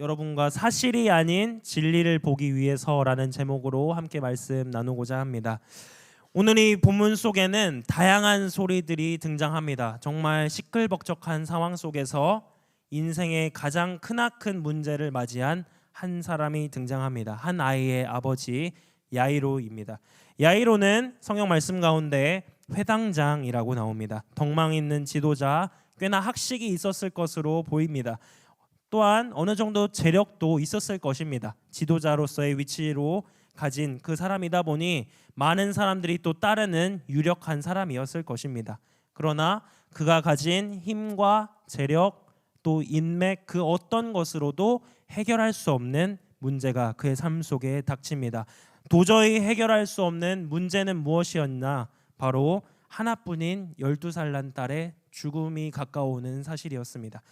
여러분과 사실이 아닌 진리를 보기 위해서라는 제목으로 함께 말씀 나누고자 합니다. 오늘 이 본문 속에는 다양한 소리들이 등장합니다. 정말 시끌벅적한 상황 속에서 인생의 가장 크나큰 문제를 맞이한 한 사람이 등장합니다. 한 아이의 아버지 야이로입니다. 야이로는 성경 말씀 가운데 회당장이라고 나옵니다. 덕망 있는 지도자, 꽤나 학식이 있었을 것으로 보입니다. 또한 어느 정도 재력도 있었을 것입니다. 지도자로서의 위치로 가진 그 사람이다 보니 많은 사람들이 또 따르는 유력한 사람이었을 것입니다. 그러나 그가 가진 힘과 재력 또 인맥 그 어떤 것으로도 해결할 수 없는 문제가 그의 삶 속에 닥칩니다. 도저히 해결할 수 없는 문제는 무엇이었나? 바로 하나뿐인 12살 난 딸의 죽음이 가까워오는 사실이었습니다.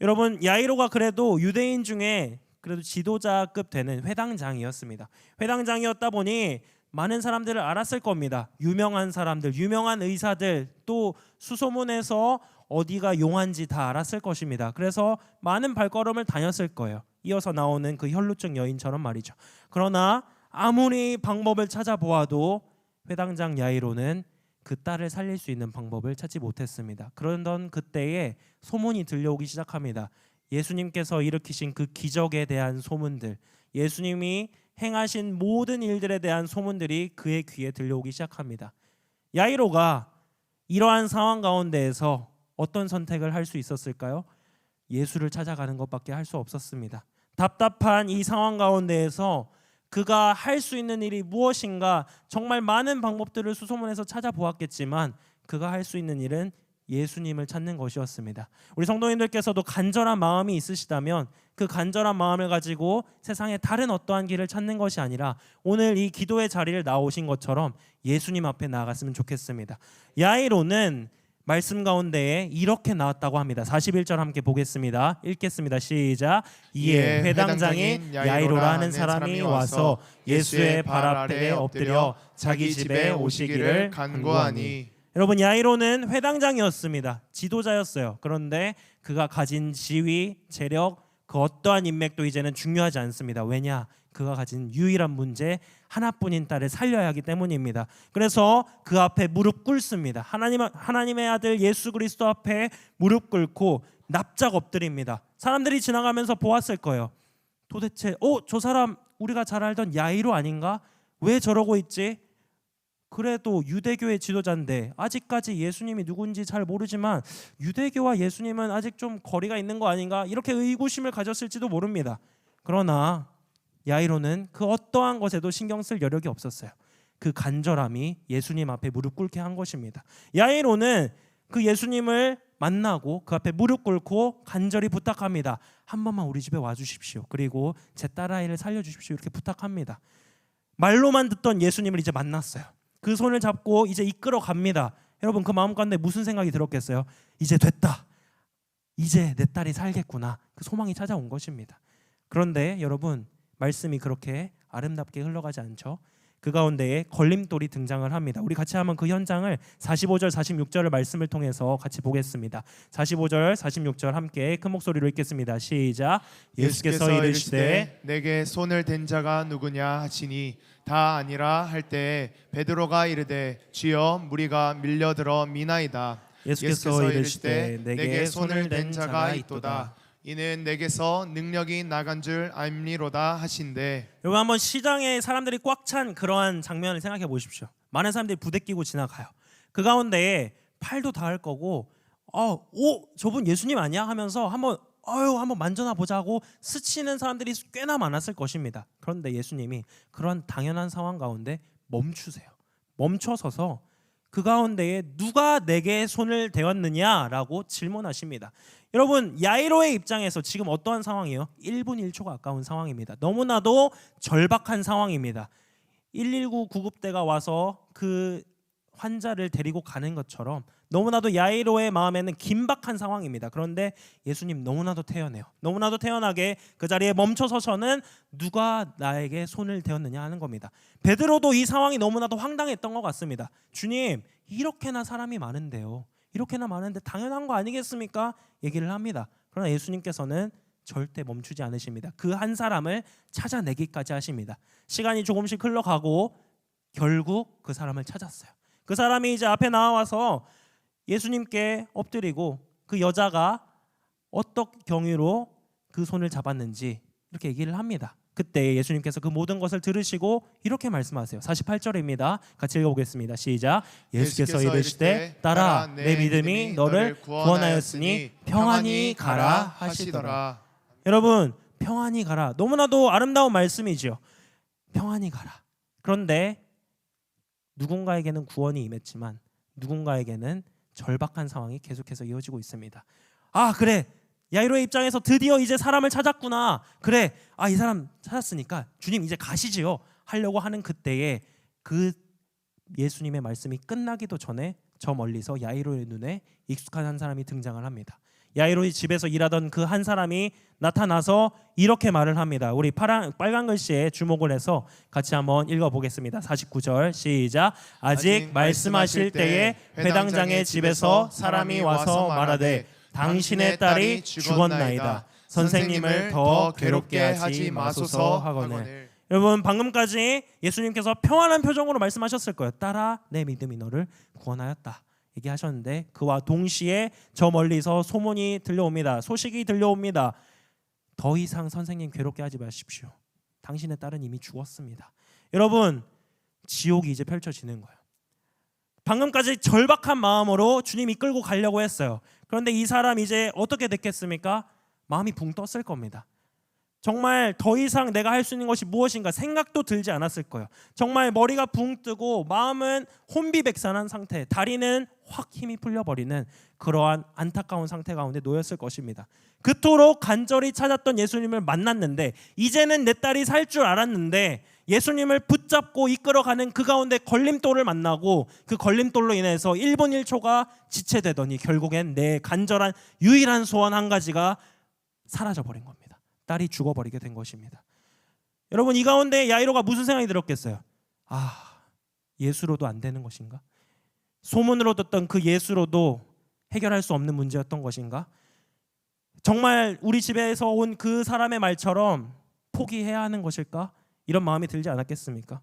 여러분 야이로가 그래도 유대인 중에 그래도 지도자급 되는 회당장이었습니다. 회당장이었다 보니 많은 사람들을 알았을 겁니다. 유명한 사람들, 유명한 의사들, 또 수소문에서 어디가 용한지 다 알았을 것입니다. 그래서 많은 발걸음을 다녔을 거예요. 이어서 나오는 그 혈루증 여인처럼 말이죠. 그러나 아무리 방법을 찾아보아도 회당장 야이로는 그 딸을 살릴 수 있는 방법을 찾지 못했습니다. 그러던 그때에 소문이 들려오기 시작합니다. 예수님께서 일으키신 그 기적에 대한 소문들, 예수님이 행하신 모든 일들에 대한 소문들이 그의 귀에 들려오기 시작합니다. 야이로가 이러한 상황 가운데에서 어떤 선택을 할 수 있었을까요? 예수를 찾아가는 것밖에 할 수 없었습니다. 답답한 이 상황 가운데에서 그가 할 수 있는 일이 무엇인가 정말 많은 방법들을 수소문해서 찾아보았겠지만 그가 할 수 있는 일은 예수님을 찾는 것이었습니다. 우리 성도님들께서도 간절한 마음이 있으시다면 그 간절한 마음을 가지고 세상의 다른 어떠한 길을 찾는 것이 아니라 오늘 이 기도의 자리를 나오신 것처럼 예수님 앞에 나아갔으면 좋겠습니다. 야이로는 말씀 가운데에 이렇게 나왔다고 합니다. 41절 함께 보겠습니다. 읽겠습니다. 시작. 이에 회당장인 야이로라 하는 사람이 와서 예수의 발 앞에 엎드려 자기 집에 오시기를 간구하니 여러분 야이로는 회당장이었습니다. 지도자였어요. 그런데 그가 가진 지위, 재력, 그 어떠한 인맥도 이제는 중요하지 않습니다. 왜냐? 그가 가진 유일한 문제 하나뿐인 딸을 살려야 하기 때문입니다. 그래서 그 앞에 무릎 꿇습니다. 하나님 하나님의 아들 예수 그리스도 앞에 무릎 꿇고 납작 엎드립니다. 사람들이 지나가면서 보았을 거예요. 도대체 어, 저 사람 우리가 잘 알던 야이로 아닌가? 왜 저러고 있지? 그래도 유대교의 지도자인데 아직까지 예수님이 누군지 잘 모르지만 유대교와 예수님은 아직 좀 거리가 있는 거 아닌가 이렇게 의구심을 가졌을지도 모릅니다. 그러나 야이로는 그 어떠한 것에도 신경 쓸 여력이 없었어요. 그 간절함이 예수님 앞에 무릎 꿇게 한 것입니다. 야이로는 그 예수님을 만나고 그 앞에 무릎 꿇고 간절히 부탁합니다. 한 번만 우리 집에 와 주십시오. 그리고 제 딸아이를 살려 주십시오. 이렇게 부탁합니다. 말로만 듣던 예수님을 이제 만났어요. 그 손을 잡고 이제 이끌어 갑니다. 여러분 그 마음 가운데 무슨 생각이 들었겠어요? 이제 됐다. 이제 내 딸이 살겠구나. 그 소망이 찾아온 것입니다. 그런데 여러분 말씀이 그렇게 아름답게 흘러가지 않죠. 그 가운데에 걸림돌이 등장을 합니다. 우리 같이 한번 그 현장을 45절 46절의 말씀을 통해서 같이 보겠습니다. 45절 46절 함께 큰 목소리로 읽겠습니다. 시작. 예수께서 이르시되 내게 손을 댄 자가 누구냐 하시니 다 아니라 할때 베드로가 이르되 주여 무리가 밀려들어 미나이다 예수께서 이르시되 내게 손을 댄 자가 있도다. 이는 내게서 능력이 나간 줄 알미로다 하신대 여러분 한번 시장에 사람들이 꽉 찬 그러한 장면을 생각해 보십시오. 많은 사람들이 부대 끼고 지나가요. 그 가운데에 팔도 닿을 거고, 어, 오, 저분 예수님 아니야? 하면서 한번 어유 한번 만져나 보자고 스치는 사람들이 꽤나 많았을 것입니다. 그런데 예수님이 그런 당연한 상황 가운데 멈추세요. 멈춰서서 그 가운데에 누가 내게 손을 대었느냐라고 질문하십니다. 여러분 야이로의 입장에서 지금 어떠한 상황이에요? 1분 1초가 아까운 상황입니다. 너무나도 절박한 상황입니다. 119 구급대가 와서 그 환자를 데리고 가는 것처럼 너무나도 야이로의 마음에는 긴박한 상황입니다. 그런데 예수님 너무나도 태연해요. 너무나도 태연하게 그 자리에 멈춰서서는 누가 나에게 손을 대었느냐 하는 겁니다. 베드로도 이 상황이 너무나도 황당했던 것 같습니다. 주님 이렇게나 사람이 많은데요. 이렇게나 많은데 당연한 거 아니겠습니까? 얘기를 합니다. 그러나 예수님께서는 절대 멈추지 않으십니다. 그 한 사람을 찾아내기까지 하십니다. 시간이 조금씩 흘러가고 결국 그 사람을 찾았어요. 그 사람이 이제 앞에 나와서 예수님께 엎드리고 그 여자가 어떤 경위로 그 손을 잡았는지 이렇게 얘기를 합니다. 그때 예수님께서 그 모든 것을 들으시고 이렇게 말씀하세요. 48절입니다. 같이 읽어보겠습니다. 시작. 예수께서 이르시되 따라 내 믿음이 너를 구원하였으니 평안히 가라 하시더라. 여러분 평안히 가라. 너무나도 아름다운 말씀이죠. 평안히 가라. 그런데 누군가에게는 구원이 임했지만 누군가에게는 절박한 상황이 계속해서 이어지고 있습니다. 아 그래 야이로의 입장에서 드디어 이제 사람을 찾았구나. 그래 아 이 사람 찾았으니까 주님 이제 가시지요. 하려고 하는 그때에 그 예수님의 말씀이 끝나기도 전에 저 멀리서 야이로의 눈에 익숙한 한 사람이 등장을 합니다. 야이로의 집에서 일하던 그 한 사람이 나타나서 이렇게 말을 합니다. 우리 파란 빨간 글씨에 주목을 해서 같이 한번 읽어 보겠습니다. 49절 시작. 아직 말씀하실 때에 회당장의 집에서 사람이 와서 말하되 당신의 딸이 죽었나이다. 선생님을 더 괴롭게 하지 마소서 하거늘. 여러분 방금까지 예수님께서 평안한 표정으로 말씀하셨을 거예요. 딸아 내 믿음이 너를 구원하였다. 얘기하셨는데 그와 동시에 저 멀리서 소문이 들려옵니다. 소식이 들려옵니다. 더 이상 선생님 괴롭게 하지 마십시오. 당신의 딸은 이미 죽었습니다. 여러분 지옥이 이제 펼쳐지는 거예요. 방금까지 절박한 마음으로 주님 이끌고 가려고 했어요. 그런데 이 사람 이제 어떻게 됐겠습니까? 마음이 붕 떴을 겁니다. 정말 더 이상 내가 할 수 있는 것이 무엇인가 생각도 들지 않았을 거예요. 정말 머리가 붕 뜨고 마음은 혼비백산한 상태, 다리는 확 힘이 풀려버리는 그러한 안타까운 상태 가운데 놓였을 것입니다. 그토록 간절히 찾았던 예수님을 만났는데 이제는 내 딸이 살 줄 알았는데 예수님을 붙잡고 이끌어가는 그 가운데 걸림돌을 만나고 그 걸림돌로 인해서 1분 1초가 지체되더니 결국엔 내 간절한 유일한 소원 한 가지가 사라져 버린 겁니다. 딸이 죽어버리게 된 것입니다. 여러분 이 가운데 야이로가 무슨 생각이 들었겠어요? 아 예수로도 안 되는 것인가? 소문으로 듣던 그 예수로도 해결할 수 없는 문제였던 것인가? 정말 우리 집에서 온 그 사람의 말처럼 포기해야 하는 것일까? 이런 마음이 들지 않았겠습니까?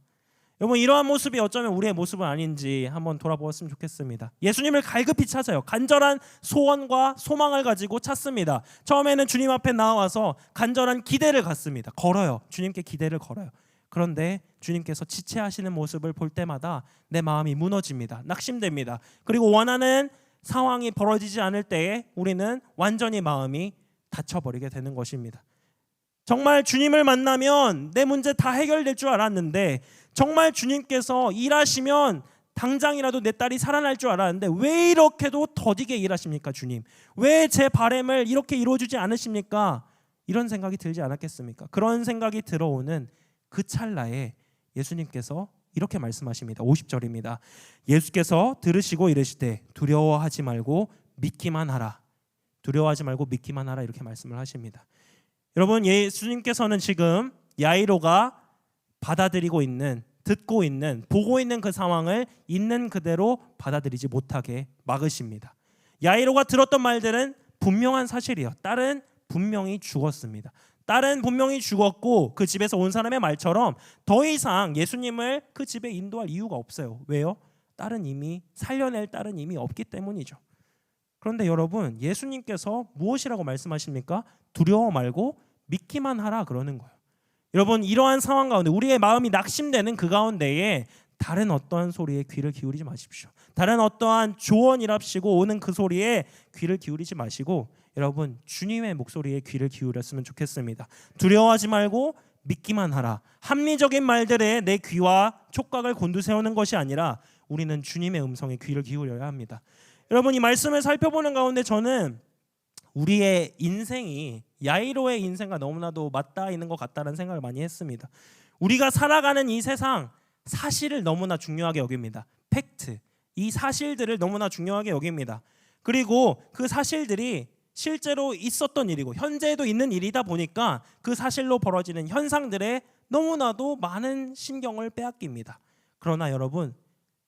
여러분 이러한 모습이 어쩌면 우리의 모습은 아닌지 한번 돌아보았으면 좋겠습니다. 예수님을 갈급히 찾아요. 간절한 소원과 소망을 가지고 찾습니다. 처음에는 주님 앞에 나와서 간절한 기대를 갖습니다. 걸어요. 주님께 기대를 걸어요. 그런데 주님께서 지체하시는 모습을 볼 때마다 내 마음이 무너집니다. 낙심됩니다. 그리고 원하는 상황이 벌어지지 않을 때에 우리는 완전히 마음이 닫혀버리게 되는 것입니다. 정말 주님을 만나면 내 문제 다 해결될 줄 알았는데 정말 주님께서 일하시면 당장이라도 내 딸이 살아날 줄 알았는데 왜 이렇게도 더디게 일하십니까 주님? 왜 제 바램을 이렇게 이루어주지 않으십니까? 이런 생각이 들지 않았겠습니까? 그런 생각이 들어오는 그 찰나에 예수님께서 이렇게 말씀하십니다. 50절입니다. 예수께서 들으시고 이르시되 두려워하지 말고 믿기만 하라. 두려워하지 말고 믿기만 하라 이렇게 말씀을 하십니다. 여러분 예수님께서는 지금 야이로가 받아들이고 있는 듣고 있는 보고 있는 그 상황을 있는 그대로 받아들이지 못하게 막으십니다. 야이로가 들었던 말들은 분명한 사실이요. 딸은 분명히 죽었습니다. 딸은 분명히 죽었고 그 집에서 온 사람의 말처럼 더 이상 예수님을 그 집에 인도할 이유가 없어요. 왜요? 딸은 이미 살려낼 딸은 이미 없기 때문이죠. 그런데 여러분 예수님께서 무엇이라고 말씀하십니까? 두려워 말고 믿기만 하라 그러는 거예요. 여러분 이러한 상황 가운데 우리의 마음이 낙심되는 그 가운데에 다른 어떠한 소리에 귀를 기울이지 마십시오. 다른 어떠한 조언이랍시고 오는 그 소리에 귀를 기울이지 마시고 여러분 주님의 목소리에 귀를 기울였으면 좋겠습니다. 두려워하지 말고 믿기만 하라. 합리적인 말들에 내 귀와 촉각을 곤두세우는 것이 아니라 우리는 주님의 음성에 귀를 기울여야 합니다. 여러분 이 말씀을 살펴보는 가운데 저는 우리의 인생이 야이로의 인생과 너무나도 맞닿아 있는 것 같다는 생각을 많이 했습니다. 우리가 살아가는 이 세상 사실을 너무나 중요하게 여깁니다. 팩트. 이 사실들을 너무나 중요하게 여깁니다. 그리고 그 사실들이 실제로 있었던 일이고 현재에도 있는 일이다 보니까 그 사실로 벌어지는 현상들에 너무나도 많은 신경을 빼앗깁니다. 그러나 여러분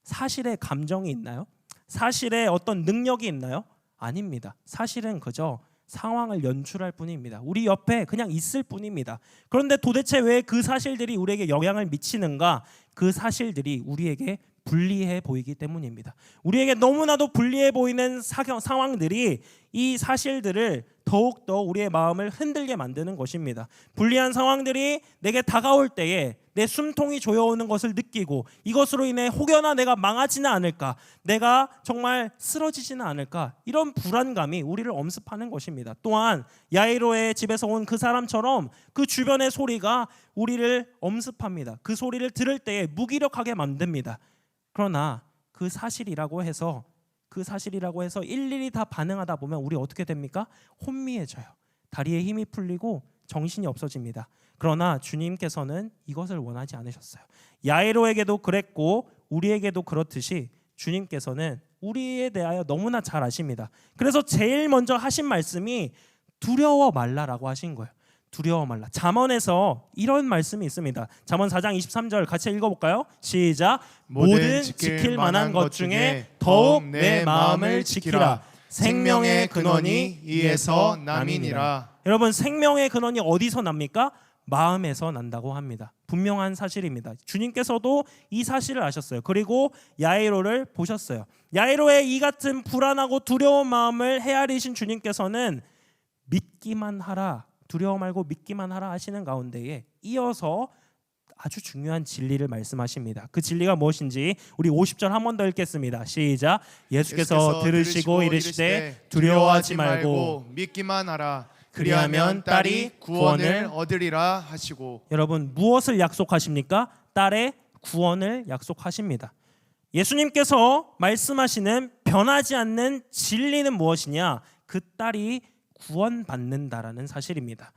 사실에 감정이 있나요? 사실에 어떤 능력이 있나요? 아닙니다. 사실은 그저 상황을 연출할 뿐입니다. 우리 옆에 그냥 있을 뿐입니다. 그런데 도대체 왜 그 사실들이 우리에게 영향을 미치는가? 그 사실들이 우리에게 불리해 보이기 때문입니다. 우리에게 너무나도 불리해 보이는 사경, 상황들이 이 사실들을 더욱더 우리의 마음을 흔들게 만드는 것입니다. 불리한 상황들이 내게 다가올 때에 내 숨통이 조여오는 것을 느끼고 이것으로 인해 혹여나 내가 망하지는 않을까, 내가 정말 쓰러지지는 않을까 이런 불안감이 우리를 엄습하는 것입니다. 또한 야이로의 집에서 온 그 사람처럼 그 주변의 소리가 우리를 엄습합니다. 그 소리를 들을 때에 무기력하게 만듭니다. 그러나 그 사실이라고 해서 그 사실이라고 해서 일일이 다 반응하다 보면 우리 어떻게 됩니까? 혼미해져요. 다리에 힘이 풀리고 정신이 없어집니다. 그러나 주님께서는 이것을 원하지 않으셨어요. 야이로에게도 그랬고 우리에게도 그렇듯이 주님께서는 우리에 대하여 너무나 잘 아십니다. 그래서 제일 먼저 하신 말씀이 두려워 말라라고 하신 거예요. 두려워 말라. 잠언에서 이런 말씀이 있습니다. 잠언 4장 23절 같이 읽어 볼까요? 시작. 모든 지킬 만한 것 중에 더욱 내 마음을 지키라. 생명의 근원이 이에서 남이니라. 여러분 생명의 근원이 어디서 납니까? 마음에서 난다고 합니다. 분명한 사실입니다. 주님께서도 이 사실을 아셨어요. 그리고 야이로를 보셨어요. 야이로의 이 같은 불안하고 두려운 마음을 헤아리신 주님께서는 믿기만 하라. 두려워 말고 믿기만 하라 하시는 가운데에 이어서 아주 중요한 진리를 말씀하십니다. 그 진리가 무엇인지 우리 50절 한 번 더 읽겠습니다. 시작. 예수께서 들으시고 이르시되 두려워하지 말고 믿기만 하라. 그리하면 딸이 구원을 얻으리라 하시고 여러분 무엇을 약속하십니까? 딸의 구원을 약속하십니다. 예수님께서 말씀하시는 변하지 않는 진리는 무엇이냐? 그 딸이 구원받는다라는 사실입니다.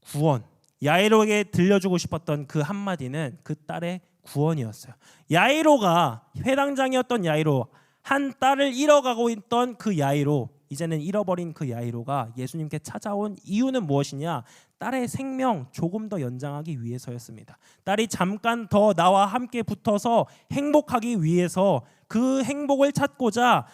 구원. 야이로에게 들려주고 싶었던 그 한마디는 그 딸의 구원이었어요. 야이로가 회당장이었던 야이로, 한 딸을 잃어가고 있던 그 야이로, 이제는 잃어버린 그 야이로가 예수님께 찾아온 이유는 무엇이냐? 딸의 생명 조금 더 연장하기 위해서였습니다. 딸이 잠깐 더 나와 함께 붙어서 행복하기 위해서 그 행복을 찾고자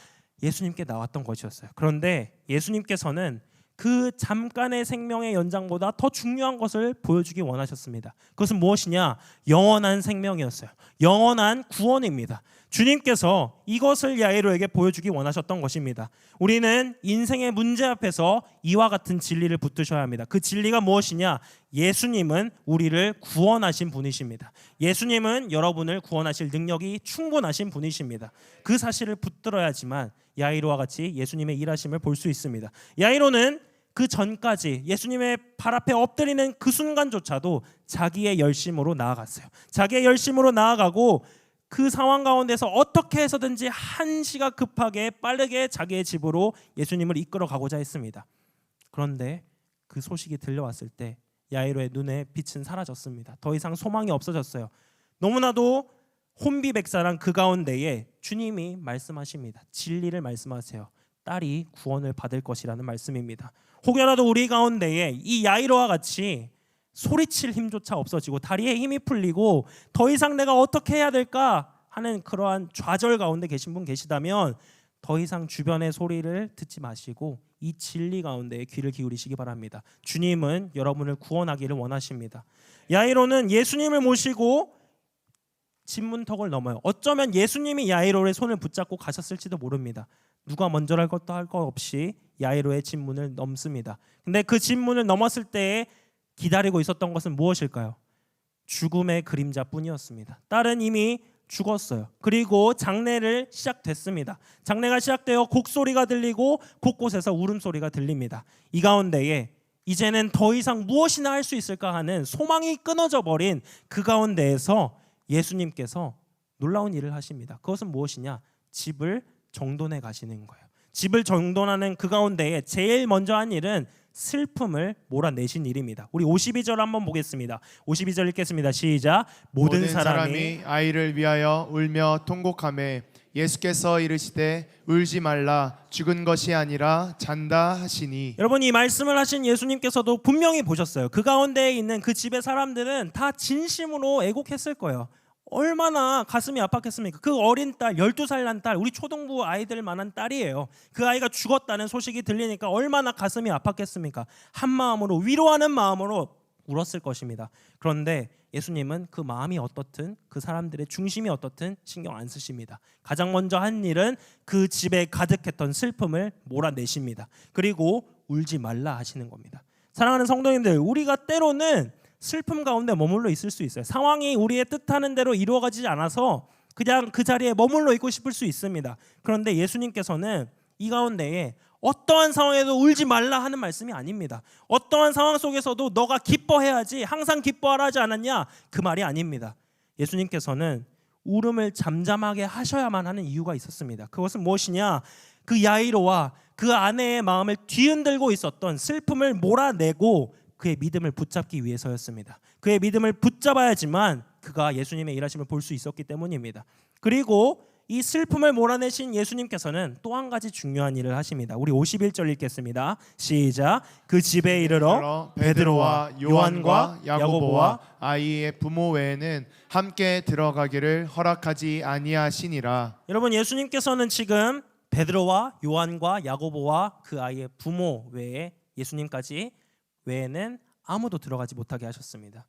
예수님께 나왔던 것이었어요. 그런데 예수님께서는 그 잠깐의 생명의 연장보다 더 중요한 것을 보여주기 원하셨습니다. 그것은 무엇이냐? 영원한 생명이었어요. 영원한 구원입니다. 주님께서 이것을 야이로에게 보여주기 원하셨던 것입니다. 우리는 인생의 문제 앞에서 이와 같은 진리를 붙드셔야 합니다. 그 진리가 무엇이냐? 예수님은 우리를 구원하신 분이십니다. 예수님은 여러분을 구원하실 능력이 충분하신 분이십니다. 그 사실을 붙들어야지만 야이로와 같이 예수님의 일하심을 볼 수 있습니다. 야이로는 그 전까지 예수님의 발 앞에 엎드리는 그 순간조차도 자기의 열심으로 나아갔어요. 자기의 열심으로 나아가고 그 상황 가운데서 어떻게 해서든지 한시가 급하게 빠르게 자기의 집으로 예수님을 이끌어 가고자 했습니다. 그런데 그 소식이 들려왔을 때 야이로의 눈에 빛은 사라졌습니다. 더 이상 소망이 없어졌어요. 너무나도 혼비백산한 그 가운데에 주님이 말씀하십니다. 진리를 말씀하세요. 딸이 구원을 받을 것이라는 말씀입니다. 혹여라도 우리 가운데에 이 야이로와 같이 소리칠 힘조차 없어지고 다리에 힘이 풀리고 더 이상 내가 어떻게 해야 될까 하는 그러한 좌절 가운데 계신 분 계시다면 더 이상 주변의 소리를 듣지 마시고 이 진리 가운데 귀를 기울이시기 바랍니다. 주님은 여러분을 구원하기를 원하십니다. 야이로는 예수님을 모시고 집문턱을 넘어요. 어쩌면 예수님이 야이로의 손을 붙잡고 가셨을지도 모릅니다. 누가 먼저 할 것도 할 것 없이 야이로의 집문을 넘습니다. 근데 그 집문을 넘었을 때에 기다리고 있었던 것은 무엇일까요? 죽음의 그림자뿐이었습니다. 딸은 이미 죽었어요. 그리고 장례를 시작됐습니다. 장례가 시작되어 곡소리가 들리고 곳곳에서 울음소리가 들립니다. 이 가운데에 이제는 더 이상 무엇이나 할 수 있을까 하는 소망이 끊어져 버린 그 가운데에서 예수님께서 놀라운 일을 하십니다. 그것은 무엇이냐? 집을 정돈해 가시는 거예요. 집을 정돈하는 그 가운데에 제일 먼저 한 일은 슬픔을 몰아내신 일입니다. 우리 52절 한번 보겠습니다. 52절 읽겠습니다. 시작. 모든, 사람이, 아이를 위하여 울며 통곡하매 예수께서 이르시되 울지 말라 죽은 것이 아니라 잔다 하시니 여러분 이 말씀을 하신 예수님께서도 분명히 보셨어요. 그 가운데에 있는 그 집의 사람들은 다 진심으로 애곡했을 거예요. 얼마나 가슴이 아팠겠습니까? 그 어린 딸, 12살 난 딸, 우리 초등부 아이들 만한 딸이에요. 그 아이가 죽었다는 소식이 들리니까 얼마나 가슴이 아팠겠습니까? 한 마음으로 위로하는 마음으로 울었을 것입니다. 그런데 예수님은 그 마음이 어떻든 그 사람들의 중심이 어떻든 신경 안 쓰십니다. 가장 먼저 한 일은 그 집에 가득했던 슬픔을 몰아내십니다. 그리고 울지 말라 하시는 겁니다. 사랑하는 성도님들, 우리가 때로는 슬픔 가운데 머물러 있을 수 있어요. 상황이 우리의 뜻하는 대로 이루어가지 않아서 그냥 그 자리에 머물러 있고 싶을 수 있습니다. 그런데 예수님께서는 이 가운데에 어떠한 상황에도 울지 말라 하는 말씀이 아닙니다. 어떠한 상황 속에서도 너가 기뻐해야지 항상 기뻐하라 하지 않았냐 그 말이 아닙니다. 예수님께서는 울음을 잠잠하게 하셔야만 하는 이유가 있었습니다. 그것은 무엇이냐? 그 야이로와 그 아내의 마음을 뒤흔들고 있었던 슬픔을 몰아내고 그의 믿음을 붙잡기 위해서였습니다. 그의 믿음을 붙잡아야지만 그가 예수님의 일하심을 볼 수 있었기 때문입니다. 그리고 이 슬픔을 몰아내신 예수님께서는 또 한 가지 중요한 일을 하십니다. 우리 51절 읽겠습니다. 시작. 그 집에 이르러 베드로와 요한과 야고보와 아이의 부모 외에는 함께 들어가기를 허락하지 아니하시니라. 여러분 예수님께서는 지금 베드로와 요한과 야고보와 그 아이의 부모 외에 예수님까지 외에는 아무도 들어가지 못하게 하셨습니다.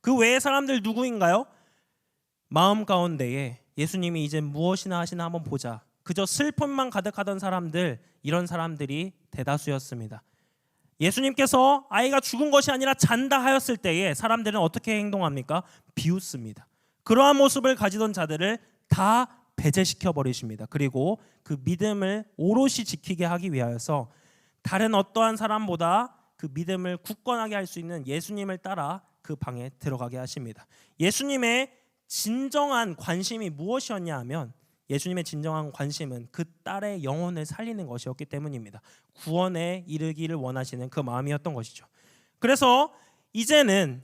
그 외의 사람들 누구인가요? 마음 가운데에 예수님이 이제 무엇이나 하시나 한번 보자. 그저 슬픔만 가득하던 사람들 이런 사람들이 대다수였습니다. 예수님께서 아이가 죽은 것이 아니라 잔다 하였을 때에 사람들은 어떻게 행동합니까? 비웃습니다. 그러한 모습을 가지던 자들을 다 배제시켜 버리십니다. 그리고 그 믿음을 오롯이 지키게 하기 위하여서 다른 어떠한 사람보다 그 믿음을 굳건하게 할 수 있는 예수님을 따라 그 방에 들어가게 하십니다. 예수님의 진정한 관심이 무엇이었냐 하면 예수님의 진정한 관심은 그 딸의 영혼을 살리는 것이었기 때문입니다. 구원에 이르기를 원하시는 그 마음이었던 것이죠. 그래서 이제는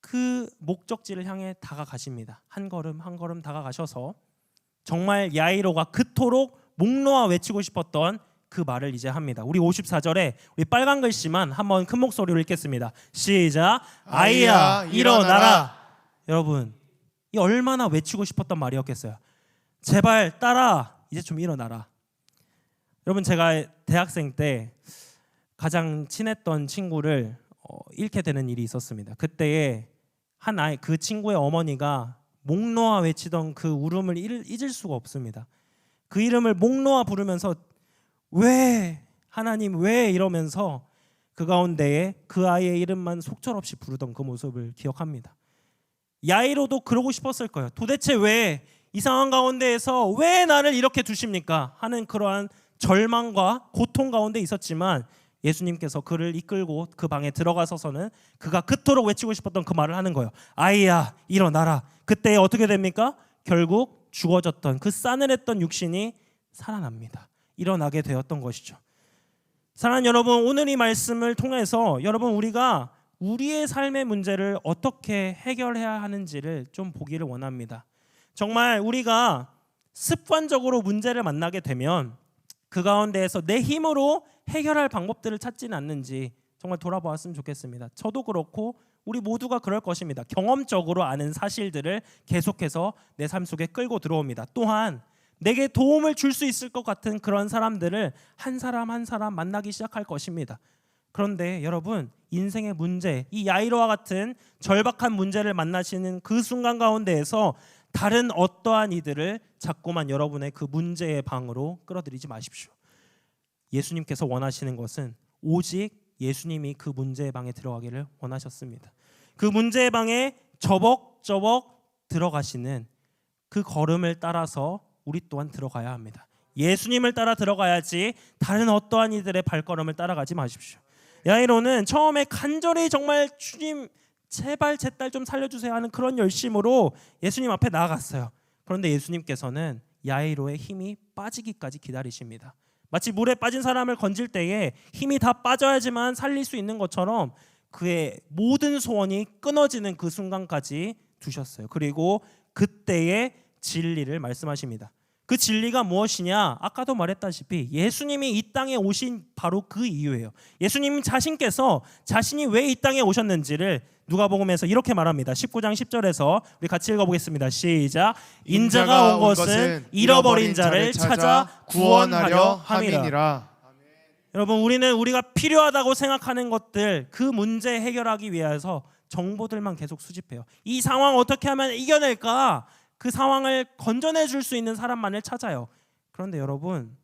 그 목적지를 향해 다가가십니다. 한 걸음 한 걸음 다가가셔서 정말 야이로가 그토록 목놓아 외치고 싶었던 그 말을 이제 합니다. 우리 54절에 우리 빨간 글씨만 한번 큰 목소리로 읽겠습니다. 시작. 아이야 일어나라. 여러분 이 얼마나 외치고 싶었던 말이었겠어요. 제발 딸아 이제 좀 일어나라. 여러분 제가 대학생 때 가장 친했던 친구를 어, 잃게 되는 일이 있었습니다. 그때에 한 아이 그 친구의 어머니가 목 놓아 외치던 그 울음을 잊을 수가 없습니다. 그 이름을 목 놓아 부르면서 왜 하나님 왜 이러면서 그 가운데에 그 아이의 이름만 속절없이 부르던 그 모습을 기억합니다. 야이로도 그러고 싶었을 거예요. 도대체 왜 이 상황 가운데에서 왜 나를 이렇게 두십니까? 하는 그러한 절망과 고통 가운데 있었지만 예수님께서 그를 이끌고 그 방에 들어가서서는 그가 그토록 외치고 싶었던 그 말을 하는 거예요. 아이야 일어나라. 그때 어떻게 됩니까? 결국 죽어졌던 그 싸늘했던 육신이 살아납니다. 일어나게 되었던 것이죠. 사랑하는 여러분, 오늘 이 말씀을 통해서 여러분 우리가 우리의 삶의 문제를 어떻게 해결해야 하는지를 좀 보기를 원합니다. 정말 우리가 습관적으로 문제를 만나게 되면 그 가운데에서 내 힘으로 해결할 방법들을 찾지는 않는지 정말 돌아보았으면 좋겠습니다. 저도 그렇고 우리 모두가 그럴 것입니다. 경험적으로 아는 사실들을 계속해서 내 삶 속에 끌고 들어옵니다. 또한 내게 도움을 줄 수 있을 것 같은 그런 사람들을 한 사람 한 사람 만나기 시작할 것입니다. 그런데 여러분 인생의 문제, 이 야이로와 같은 절박한 문제를 만나시는 그 순간 가운데에서 다른 어떠한 이들을 자꾸만 여러분의 그 문제의 방으로 끌어들이지 마십시오. 예수님께서 원하시는 것은 오직 예수님이 그 문제의 방에 들어가기를 원하셨습니다. 그 문제의 방에 저벅저벅 들어가시는 그 걸음을 따라서 우리 또한 들어가야 합니다. 예수님을 따라 들어가야지 다른 어떠한 이들의 발걸음을 따라가지 마십시오. 야이로는 처음에 간절히 정말 주님 제발 제 딸 좀 살려주세요 하는 그런 열심으로 예수님 앞에 나아갔어요. 그런데 예수님께서는 야이로의 힘이 빠지기까지 기다리십니다. 마치 물에 빠진 사람을 건질 때에 힘이 다 빠져야지만 살릴 수 있는 것처럼 그의 모든 소원이 끊어지는 그 순간까지 두셨어요. 그리고 그때의 진리를 말씀하십니다. 그 진리가 무엇이냐? 아까도 말했다시피 예수님이 이 땅에 오신 바로 그 이유예요. 예수님 자신께서 자신이 왜 이 땅에 오셨는지를 누가복음에서 이렇게 말합니다. 19장 10절에서 우리 같이 읽어보겠습니다. 시작. 인자가 온 것은 잃어버린 자를 찾아 구원하려 함이라. 여러분 우리는 우리가 필요하다고 생각하는 것들 그 문제 해결하기 위해서 정보들만 계속 수집해요. 이 상황 어떻게 하면 이겨낼까? 그 상황을 건져내 줄 수 있는 사람만을 찾아요. 그런데 여러분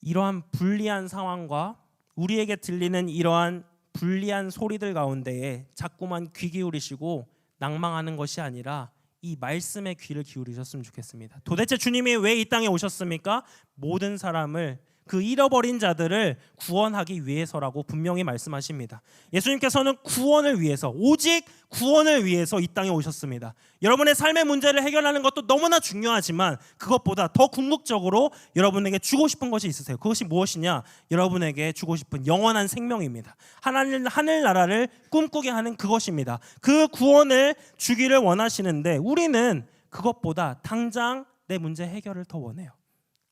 이러한 불리한 상황과 우리에게 들리는 이러한 불리한 소리들 가운데에 자꾸만 귀 기울이시고 낭망하는 것이 아니라 이 말씀에 귀를 기울이셨으면 좋겠습니다. 도대체 주님이 왜 이 땅에 오셨습니까? 모든 사람을 그 잃어버린 자들을 구원하기 위해서라고 분명히 말씀하십니다. 예수님께서는 구원을 위해서 오직 구원을 위해서 이 땅에 오셨습니다. 여러분의 삶의 문제를 해결하는 것도 너무나 중요하지만 그것보다 더 궁극적으로 여러분에게 주고 싶은 것이 있으세요. 그것이 무엇이냐? 여러분에게 주고 싶은 영원한 생명입니다. 하나님 하늘 나라를 꿈꾸게 하는 그것입니다. 그 구원을 주기를 원하시는데 우리는 그것보다 당장 내 문제 해결을 더 원해요.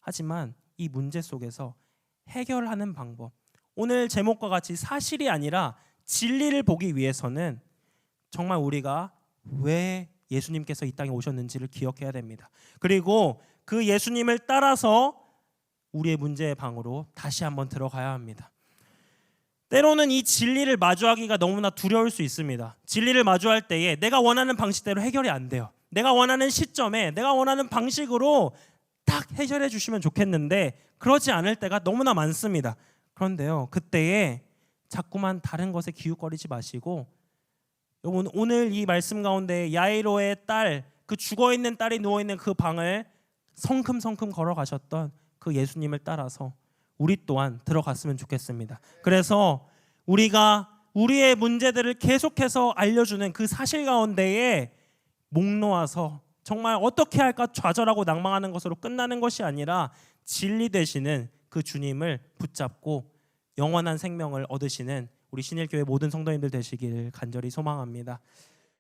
하지만 이 문제 속에서 해결하는 방법 오늘 제목과 같이 사실이 아니라 진리를 보기 위해서는 정말 우리가 왜 예수님께서 이 땅에 오셨는지를 기억해야 됩니다. 그리고 그 예수님을 따라서 우리의 문제의 방으로 다시 한번 들어가야 합니다. 때로는 이 진리를 마주하기가 너무나 두려울 수 있습니다. 진리를 마주할 때에 내가 원하는 방식대로 해결이 안 돼요. 내가 원하는 시점에 내가 원하는 방식으로 딱 해결해 주시면 좋겠는데 그러지 않을 때가 너무나 많습니다. 그런데요, 그때에 자꾸만 다른 것에 기웃거리지 마시고 여러분 오늘 이 말씀 가운데 야이로의 딸, 그 죽어 있는 딸이 누워 있는 그 방을 성큼성큼 걸어가셨던 그 예수님을 따라서 우리 또한 들어갔으면 좋겠습니다. 그래서 우리가 우리의 문제들을 계속해서 알려주는 그 사실 가운데에 목 놓아서 정말 어떻게 할까 좌절하고 낭망하는 것으로 끝나는 것이 아니라 진리 되시는 그 주님을 붙잡고 영원한 생명을 얻으시는 우리 신일교회 모든 성도님들 되시길 간절히 소망합니다.